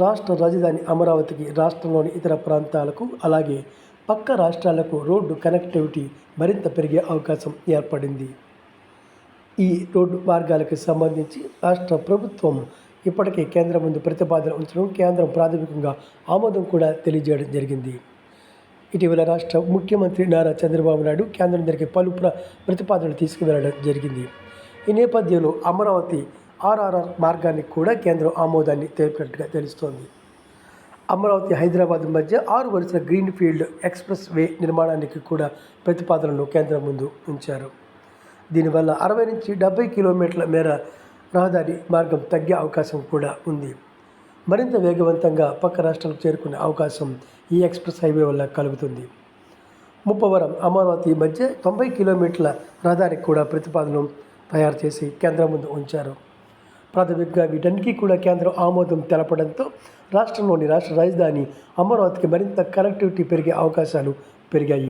రాష్ట్ర రాజధాని అమరావతికి రాష్ట్రంలోని ఇతర ప్రాంతాలకు అలాగే పక్క రాష్ట్రాలకు రోడ్డు కనెక్టివిటీ మరింత పెరిగే అవకాశం ఏర్పడింది. ఈ రోడ్డు మార్గాలకు సంబంధించి రాష్ట్ర ప్రభుత్వం ఇప్పటికే కేంద్రం ముందు ప్రతిపాదన ఉంచడం కేంద్రం ప్రాథమికంగా ఆమోదం కూడా తెలియజేయడం జరిగింది. ఇటీవల రాష్ట్ర ముఖ్యమంత్రి నారా చంద్రబాబు నాయుడు కేంద్రం జరిగే పలు ప్ర ప్రతిపాదనలు తీసుకువెళ్ళడం జరిగింది. ఈ నేపథ్యంలో అమరావతి ఆర్ఆర్ఆర్ మార్గానికి కూడా కేంద్రం ఆమోదాన్ని తెలిపినట్టుగా తెలుస్తోంది. అమరావతి హైదరాబాద్ మధ్య ఆరు వరుసల గ్రీన్ ఫీల్డ్ ఎక్స్ప్రెస్ వే నిర్మాణానికి కూడా ప్రతిపాదనలు కేంద్రం ముందు ఉంచారు. దీనివల్ల అరవై నుంచి డెబ్బై కిలోమీటర్ల మేర రహదారి మార్గం తగ్గే అవకాశం కూడా ఉంది. మరింత వేగవంతంగా పక్క రాష్ట్రాలకు చేరుకునే అవకాశం ఈ ఎక్స్ప్రెస్ హైవే వల్ల కలుగుతుంది. ముప్పవరం అమరావతి మధ్య తొంభై కిలోమీటర్ల రహదారికి కూడా ప్రతిపాదన తయారు చేసి కేంద్రం ముందు ఉంచారు. ప్రాథమికంగా వీటన్నిటికీ కూడా కేంద్రం ఆమోదం తెలపడంతో రాష్ట్రంలోని రాష్ట్ర రాజధాని అమరావతికి మరింత కనెక్టివిటీ పెరిగే అవకాశాలు పెరిగాయి.